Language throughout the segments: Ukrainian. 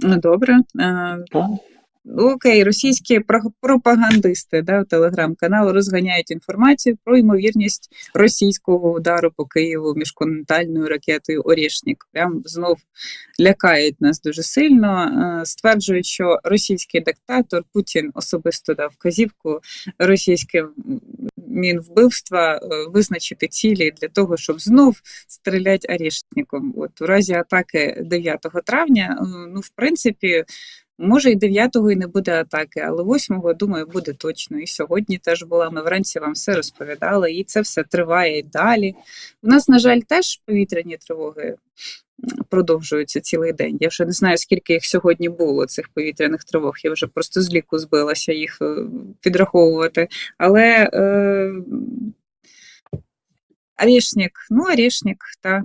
Ну, добре. Е, Так. Окей, російські пропагандисти да, телеграм-каналу розганяють інформацію про ймовірність російського удару по Києву міжконтинентальною ракетою Орєшнік. Прям знов лякають нас дуже сильно. Е, Стверджують, що російський диктатор Путін особисто дав вказівку російським мінвбивства е, визначити цілі для того, щоб знов стріляти Орєшніком. От у разі атаки 9 травня, е, ну в принципі. Може, і 9-го і не буде атаки, але 8-го, думаю, буде точно. І сьогодні теж була. Ми вранці вам все розповідали, і це все триває і далі. У нас, на жаль, теж повітряні тривоги продовжуються цілий день. Я вже не знаю, скільки їх сьогодні було, цих повітряних тривог. Я вже просто з ліку збилася їх е, підраховувати. Але е, Арішнік, ну, Орешник, та.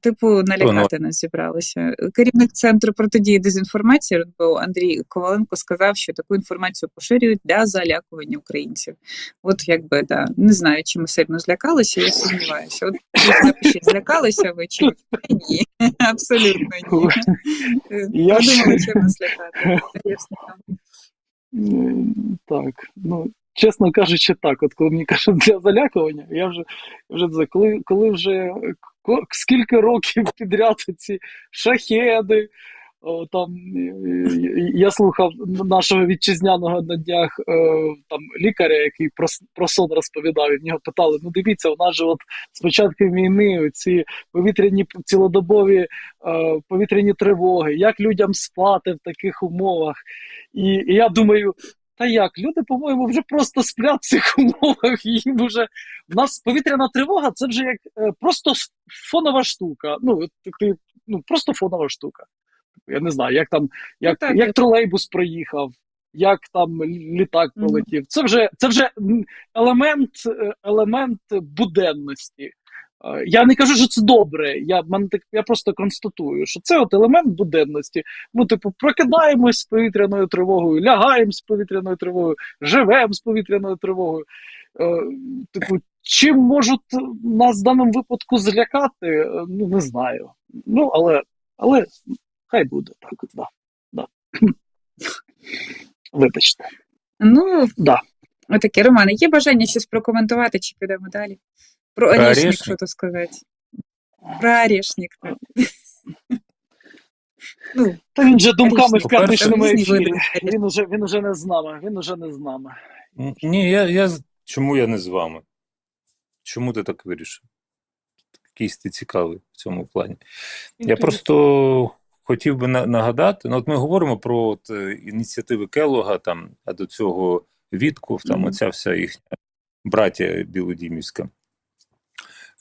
Типу, налякати нас зібралися. Керівник центру протидії дезінформації РНБО Андрій Коваленко сказав, що таку інформацію поширюють для залякування українців. От якби да, не знаю, чи ми сильно злякалися, я сумніваюся. От напишіть, злякалися ви чи ні? Абсолютно ні. Я Я думала, що нас лякати. Так, ну, чесно кажучи, так, от коли мені кажуть для залякування, я вже, вже коли, коли вже скільки років підряд ці шахеди, там, я слухав нашого вітчизняного на днях е, там, лікаря, який про, про сон розповідав, і в нього питали: ну дивіться, у нас же от з початку війни ці повітряні цілодобові е, повітряні тривоги, як людям спати в таких умовах. І, і я думаю, та як, люди, по-моєму, вже просто сплять в цих умовах. і Їм вже в нас повітряна тривога це вже як е, просто фонова штука. Ну, ти, ну просто фонова штука. Я не знаю, як там, як, так, як тролейбус проїхав, як там літак Мгм. пролетів. Це вже це вже елемент, е, елемент буденності. Е, Я не кажу, що це добре. Я, мене я просто констатую, що це от елемент буденності. Ну, типу, прокидаємось з повітряною тривогою, лягаємо з повітряною тривогою, живемо з повітряною тривогою. Е, Типу, чим можуть нас в даному випадку злякати, е, ну не знаю. Ну, але, але хай буде так. Да, да. Вибачте. Ну, Да. отаке, Романе, є бажання щось прокоментувати, чи підемо далі? Про Орешник, Орешник? що то сказати? Про Орешник. Ну, Та він же думками в п'ятничному ефірі. Він уже, він уже не з нами. Він уже не з нами. Ні, я, я чому я не з вами? Чому ти так вирішив? Якийсь ти цікавий в цьому плані. Я просто хотів би нагадати: ну, от ми говоримо про от, е, ініціативи Келога, там, а до цього Вітков, там Мгм. оця вся їхня браття Білодімівська.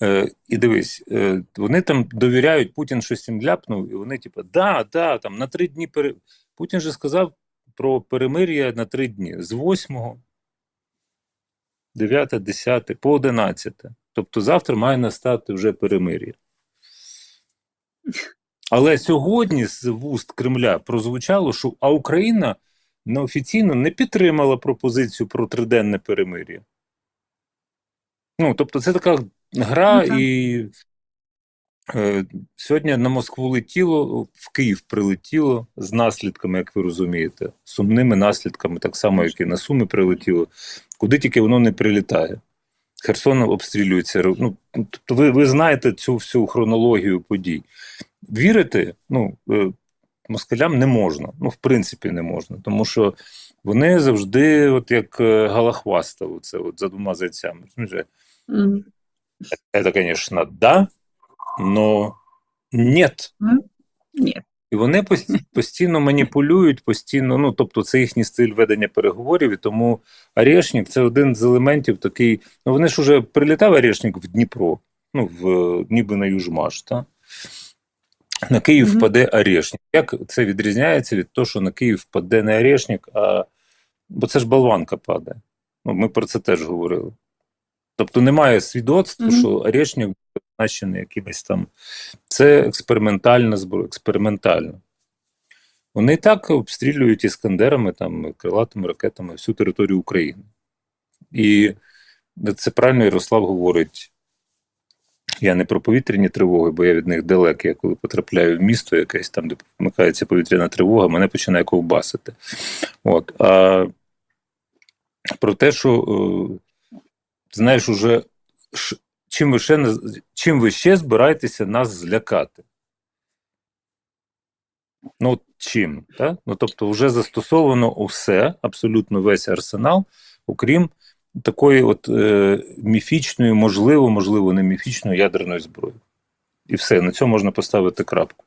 Е, і дивись, е, вони там довіряють, Путін щось їм ляпнув, і вони, типу, да, да, там на три дні пере... Путін же сказав про перемир'я на три дні з 8, 9, 10 по 11. Тобто завтра має настати вже перемир'я. Але сьогодні з вуст Кремля прозвучало, що а Україна неофіційно не підтримала пропозицію про триденне перемир'я. Ну, тобто, це така гра, Ну, і е, сьогодні на Москву летіло, в Київ прилетіло з наслідками, як ви розумієте, сумними наслідками, так само, як і на Суми прилетіло, куди тільки воно не прилітає. Херсон обстрілюється. Ну, тобто ви, ви знаєте цю всю хронологію подій. Вірити ну, е, москалям не можна. Ну, в принципі, не можна. Тому що вони завжди, от як е, Галахваста, оце от за двома зайцями. М, Это, конечно, да, но нет. ні. І вони постійно маніпулюють, постійно, ну тобто це їхній стиль ведення переговорів, і тому Орешник це один з елементів такий. Ну вони ж уже прилітав Орешник в Дніпро, ну в ніби на Южмаш, та? На Київ Мгм. впаде Орешник. Як це відрізняється від того, що на Київ впаде не Орешник, а бо це ж болванка падає. Ну, ми про це теж говорили. Тобто немає свідоцтва, Мгм. що Орешник буде позначений якимось там. Це експериментальна зброя, експериментальна. Вони і так обстрілюють іскандерами, там, крилатими ракетами всю територію України. І це правильно Ярослав говорить. Я не про повітряні тривоги, бо я від них далекий. Я коли потрапляю в місто якесь там, де вмикається повітряна тривога, мене починає ковбасити. От. А про те, що е, знаєш, уже чим ви ще чим ви ще збираєтеся нас злякати? Ну, чим? Так? Ну, тобто, вже застосовано усе, абсолютно весь арсенал, окрім такої от е, міфічної, можливо, можливо, не міфічної ядерної зброї. І все, на цьому можна поставити крапку.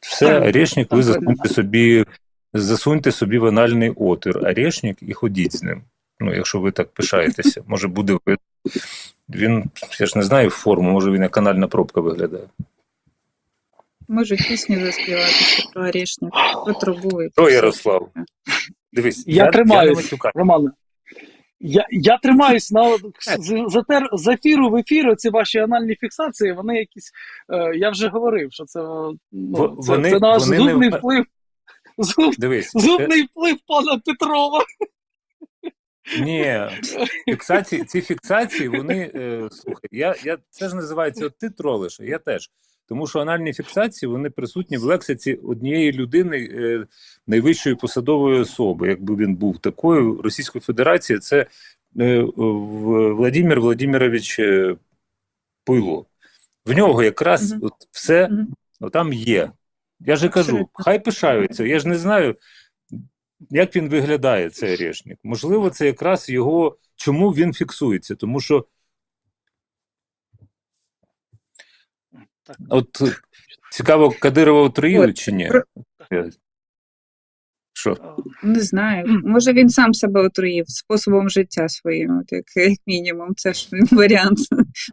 Все, орешник, ви засуньте собі, засуньте собі в анальний отвір орешник і ходіть з ним. Ну, якщо ви так пишаєтеся, може буде видно. Він, я ж не знаю форму, може він як канальна пробка виглядає. Можуть пісню заспівати про орешник, про Що, все. Ярослав? Дивись, Я не тримаюсь. матюкаю. Романе, я, я тримаюсь на з, за тер, з ефіру в ефір, ці ваші анальні фіксації, вони якісь. Е, я вже говорив, що це, ну, В- це, вони- це наш вони зубний в- вплив. Зуб, Дивись, це- зубний вплив пана Петрова. Ні, фіксації, ці фіксації, вони е, слухай, я, я це ж називається от ти тролиш, я теж. Тому що анальні фіксації вони присутні в лексиці однієї людини, е, найвищої посадової особи. Якби він був такою Російської Федерації, це е, Владимир Владимирович е, Пуйло. В нього якраз от все Мгм. там є. Я ж і кажу, хай пишаються. Я ж не знаю, як він виглядає, цей орешник. Можливо, це якраз його. Чому він фіксується? Тому що Так. от цікаво, Кадирова отруїли чи ні? Що? Не знаю. Може він сам себе отруїв способом життя своїм, от як, як мінімум. Це ж варіант.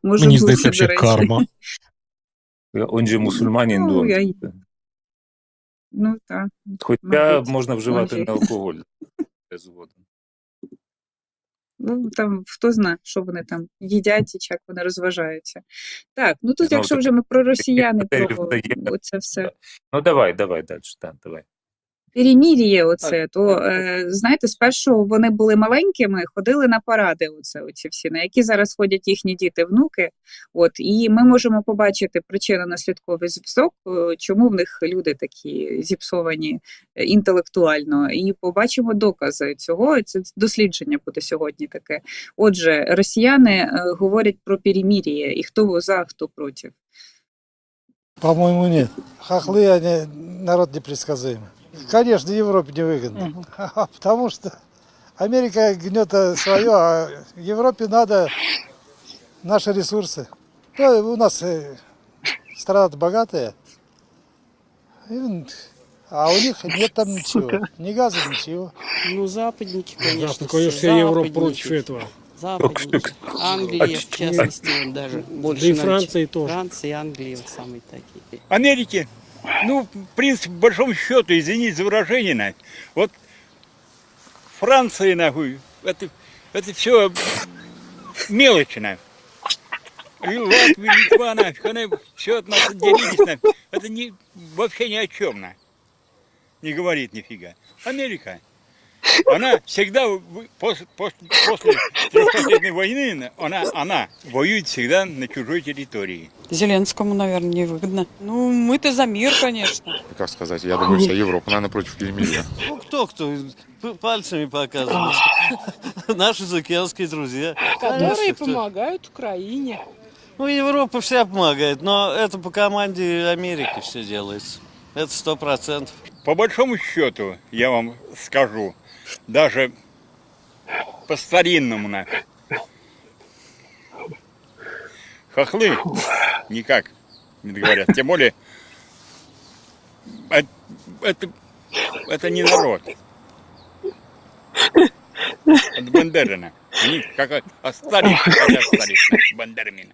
Може Мені здається, карма. Он же мусульманин Ну, дон. я- Ну так. Хоча мабуть, можна вживати не алкоголь. Я згоден. Ну там хто знає, що вони там їдять і як вони розважаються. Так, ну тут, Знову якщо вже ми про росіяни, про оце все Ну давай, давай далі. Так, давай. Перемір'я, оце, Так, то так, е, знаєте, спершу вони були маленькими, ходили на паради, оце, оці всі, на які зараз ходять їхні діти, внуки. От, і ми можемо побачити причинно-наслідковий зв'язок, е, чому в них люди такі зіпсовані е, інтелектуально, і побачимо докази цього. Це дослідження буде сьогодні таке. Отже, росіяни е, говорять про перемір'я, і хто за, хто проти. По-моему, нет. Хохлы, они народ непредсказуемый. Конечно, Европе не выгодно. Потому что Америка гнет свое, а Европе надо наши ресурсы. Да, у нас э, страна богатая, а у них нет там ничего. Ни газа, ничего. Ну, западники, конечно. Конечно, конечно, Европа западники. против этого. Западники. Англия, в частности, даже больше. Да и Франция тоже. Франция и Англия самые такие. Америки, ну, в принципе, по большому счету, извините за выражение, на, вот Франция, нахуй, это, это все мелочи, на. И Латвия, Литва, нафиг, они все от нас отделились, нафиг. Это не, вообще ни о чем, на. Не говорит нифига. Америка, она всегда, после, после, войны, на- она, она воюет всегда на чужой территории. Зеленскому, наверное, невыгодно. Ну, мы-то за мир, конечно. как сказать, я думаю, вся Европа, наверное, против перемирия. Ну кто кто? П- Пальцами показывают. Наши заокеанские друзья. Которые помогают Украине. Ну, Европа вся помогает, но это по команде Америки все делается. Это сто процентов. По большому счету, я вам скажу, даже по старинному на хохлы никак не говорят. Тем более, э- это, это не народ. Это Бандерина. Они как остались, остались бандермины.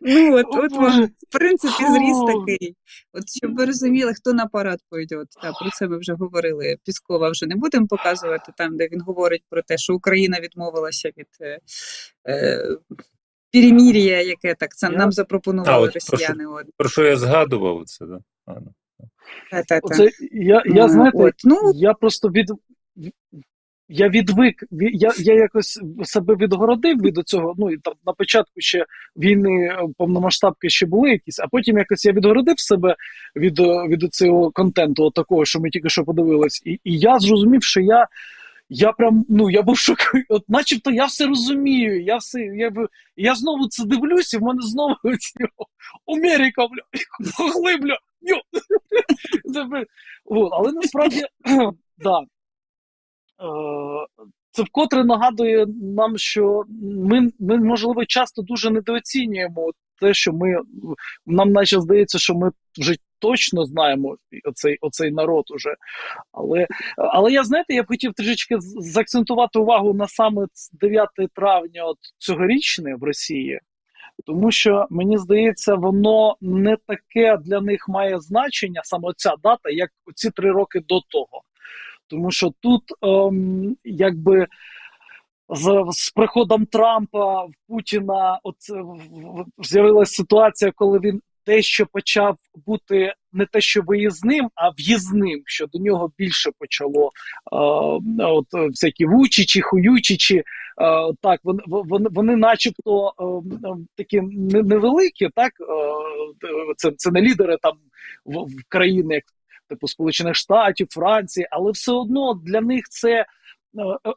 Ну, от, от вам, в принципі, зріс такий. От щоб ви розуміли, хто на парад пойде. Та, про це ми вже говорили. Піскова вже не будемо показувати, там, де він говорить про те, що Україна відмовилася від е, е, перемір'я, яке так це нам запропонували А, росіяни. От, Про що я згадував це, да? Ну. та, та, та. Оце, я, я Ну, знаєте, от, ну, я просто від. Я відвик, ві- я, я якось себе відгородив від цього. Ну і там на початку ще війни е, повномасштабки ще були якісь, а потім якось я відгородив себе від, е, від цього контенту, от такого, що ми тільки що подивились. І, і я зрозумів, що я. Я прям, ну я був шокований, от начебто я все розумію, я все, я, я знову це дивлюся, і в мене знову ці Америка, бля, але насправді, да. Е, Це вкотре нагадує нам, що ми, ми, можливо, часто дуже недооцінюємо те, що ми нам наче здається, що ми вже точно знаємо оцей, оцей народ уже. Але, але я знаєте, я б хотів трішечки заакцентувати увагу на саме 9 травня от цьогорічне в Росії. Тому що мені здається, воно не таке для них має значення, саме ця дата, як ці три роки до того. Тому що тут, ем, якби з, з приходом Трампа в Путіна, е, з'явилася ситуація, коли він дещо почав бути не те, що виїзним, а в'їзним, що до нього більше почало е, от е, всякі вучичі, хуючичі. Е, так, вони, вони, вони начебто е, е, такі невеликі, так е, це, це не лідери там в, в країни, як типу Сполучених Штатів, Франції, але все одно для них це е,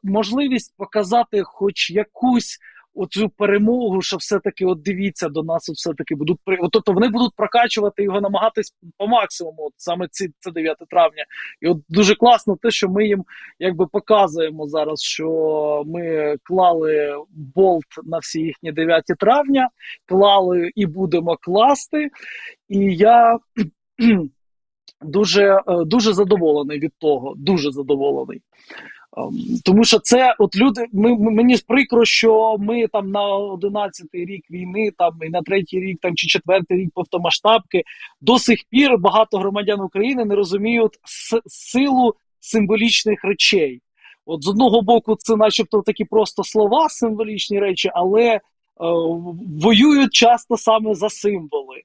можливість показати хоч якусь оцю перемогу, що все-таки от дивіться до нас, все-таки будуть при от, тобто вони будуть прокачувати його, намагатись по максимуму, от саме ці це 9 травня. І от дуже класно те, що ми їм якби показуємо зараз, що ми клали болт на всі їхні 9 травня, клали і будемо класти. І я дуже, е, дуже задоволений від того, дуже задоволений. Ем, Тому що це от люди, ми, мені прикро, що ми там на 11-й рік війни, там і на третій рік, там чи четвертий рік повтомасштабки, до сих пір багато громадян України не розуміють силу символічних речей. От з одного боку, це, начебто, такі просто слова, символічні речі, але е, воюють часто саме за символи.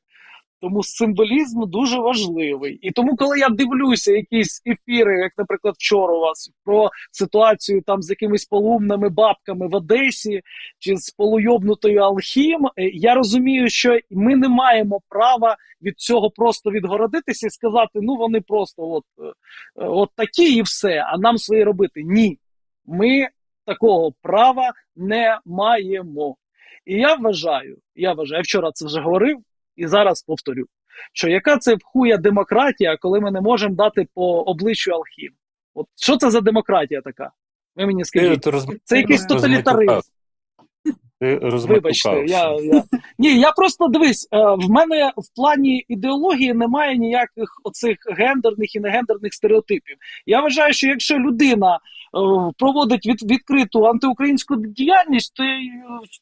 Тому символізм дуже важливий. І тому, коли я дивлюся якісь ефіри, як, наприклад, вчора у вас про ситуацію там з якимись полумними бабками в Одесі чи з полуйобнутою Алхім, е, я розумію, що ми не маємо права від цього просто відгородитися і сказати: ну вони просто от, е, от такі і все, а нам своє робити. Ні, ми такого права не маємо. І я вважаю, я вважаю, я вчора це вже говорив і зараз повторю, що яка це хуя демократія, коли ми не можемо дати по обличчю Алхім? От що це за демократія така? Ви мені скажіть. розм- Це якийсь тоталітаризм. ти Вибачте, я, я ні, я просто дивись. е, В мене в плані ідеології немає ніяких оцих гендерних і негендерних стереотипів. Я вважаю, що якщо людина проводить від, відкриту антиукраїнську діяльність, то, е,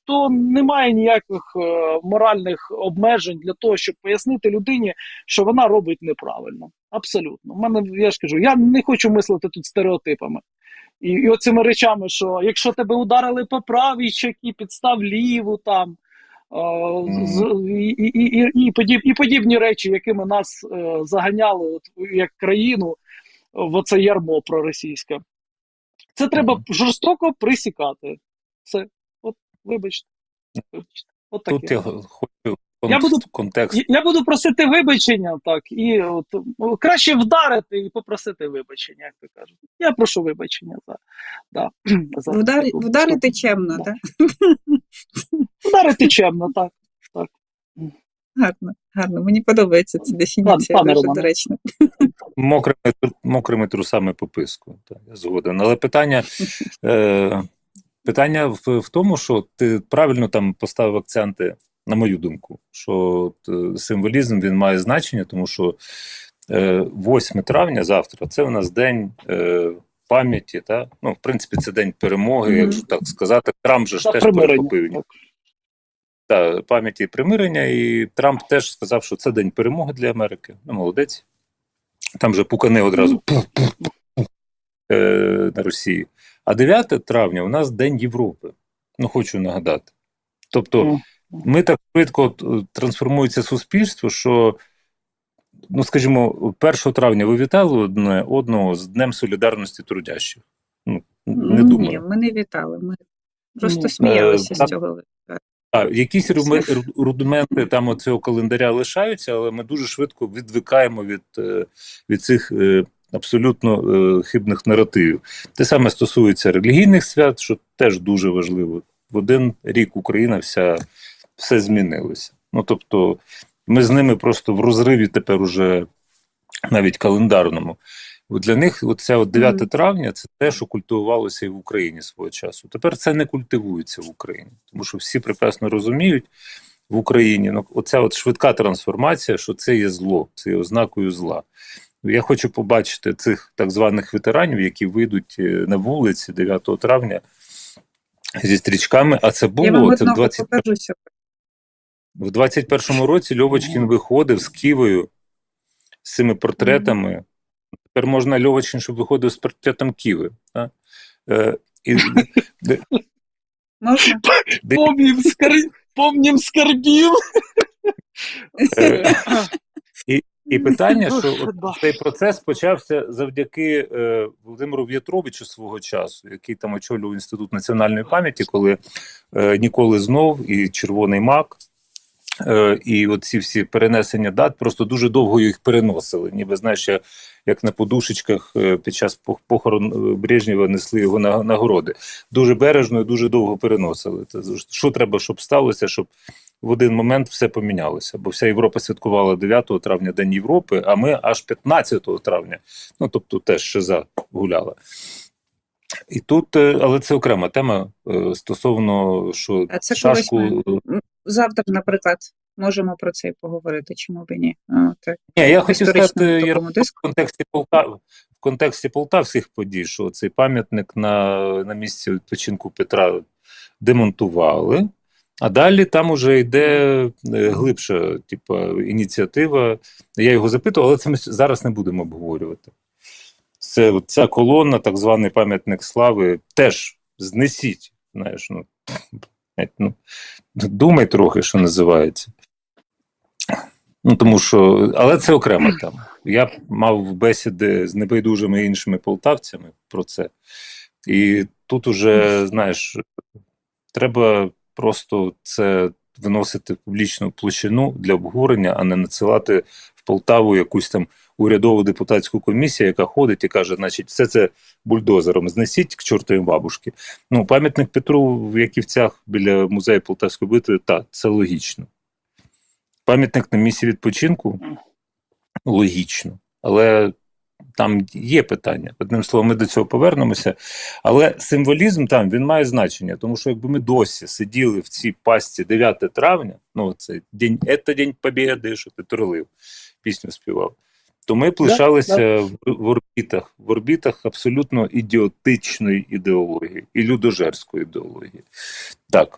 то немає ніяких е, моральних обмежень для того, щоб пояснити людині, що вона робить неправильно. Абсолютно. У мене я ж кажу, я не хочу мислити тут стереотипами. І, і оцими речами, що якщо тебе ударили по правій щекі, підстав ліву там. е, з- І, і, і, і, подіб, і подібні речі, якими нас е, заганяли от, як країну в оце ярмо проросійське. Це треба жорстоко присікати. Все. От, вибачте. Вибачте. От таке. Тут я хочу Я буду- контекст. Я- Я буду просити вибачення, так, і от, краще вдарити і попросити вибачення, як то кажуть. Я прошу вибачення за. Да, за Вдар, вдарити чемно, Да. так? Вдарити чемно, так. Гарно, гарно. Мені подобається ця дефініція, пане дуже доречна. Мокрими, мокрими трусами по писку. Так, я згоден. Але питання, е, питання в, в тому, що ти правильно там поставив акценти, на мою думку, що от, е, символізм він має значення, тому що е, 8 травня, завтра, це у нас день. Е, Пам'яті, та ну в принципі, це день перемоги, Мгм. якщо так сказати. Трамп же ж теж перехопив Так. Та, пам'яті примирення, і Трамп теж сказав, що це день перемоги для Америки. Ну, молодець. Там же пукани одразу е, на Росії. А 9 травня у нас День Європи. Ну, хочу нагадати. Тобто, ми так швидко трансформується суспільство, що, ну, скажімо, 1 травня ви вітали одне одного з Днем солідарності трудящих. Ну, Не Ні, ми не вітали. Ми просто Ну, сміялися е, з цього. А, якісь рудименти там оцього календаря лишаються, але ми дуже швидко відвикаємо від, е, від цих е, абсолютно е, хибних наративів. Те саме стосується релігійних свят, що теж дуже важливо. В один рік Україна вся все змінилося. Ну тобто, ми з ними просто в розриві тепер уже навіть календарному. Для них оце от 9 Мгм. травня це те, що культивувалося і в Україні свого часу. Тепер це не культивується в Україні, тому що всі прекрасно розуміють в Україні. Ну, оця от швидка трансформація, що це є зло, це є ознакою зла. Я хочу побачити цих так званих ветеранів, які вийдуть е, на вулиці 9 травня зі стрічками. А це було це в одного 20, в 21-му році Льовочкін виходив з Ківою з цими портретами. Тепер можна Льовочкін, щоб виходив з портретом Ківи. Да? Е, і, де- Можна? де- Помнім, скар... Помнім скарбів. е, і, і питання, що от цей процес почався завдяки е, Володимиру В'ятровичу свого часу, який там очолював Інститут національної пам'яті, коли е, ніколи знов і Червоний мак. Е, і оці всі перенесення дат просто дуже довго їх переносили. Ніби знаєш, як на подушечках е, під час пох- похорон е, Брежнєва несли його на нагороди. Дуже бережно і дуже довго переносили. Це що треба, щоб сталося, щоб в один момент все помінялося. Бо вся Європа святкувала 9 травня День Європи, а ми аж 15 травня. Ну тобто теж шиза гуляла. І тут, але це окрема тема стосовно що А це колись шашку. М, Завтра, наприклад, можемо про це і поговорити, чому б і ні. Так. Ні, я хотів сказати я, в контексті Полтав, в контексті полтавських подій, що цей пам'ятник на, на місці відпочинку Петра демонтували, а далі там уже йде е, глибша типу, ініціатива. Я його запитував, але це ми зараз не будемо обговорювати. Це ця колона, так званий пам'ятник слави, теж знесіть. Знаєш, ну, ну, думай трохи, що називається. Ну, тому що, але це окрема тема. Я мав бесіди з небайдужими іншими полтавцями про це. І тут уже, знаєш, треба просто це виносити в публічну площину для обговорення, а не надсилати в Полтаву якусь там урядову депутатську комісію, яка ходить і каже, значить, все це бульдозером знесіть к чортовій бабушки. Ну, пам'ятник Петру в Яківцях біля музею Полтавської битви, так, це логічно. Пам'ятник на місці відпочинку логічно, але там є питання. Одним словом, ми до цього повернемося. Але символізм там він має значення, тому що якби ми досі сиділи в цій пастці 9 травня, ну це день, це День Побєди, що ти тролив, пісню співав. То ми б Да, в, в орбітах, в орбітах абсолютно ідіотичної ідеології і людожерської ідеології. Так,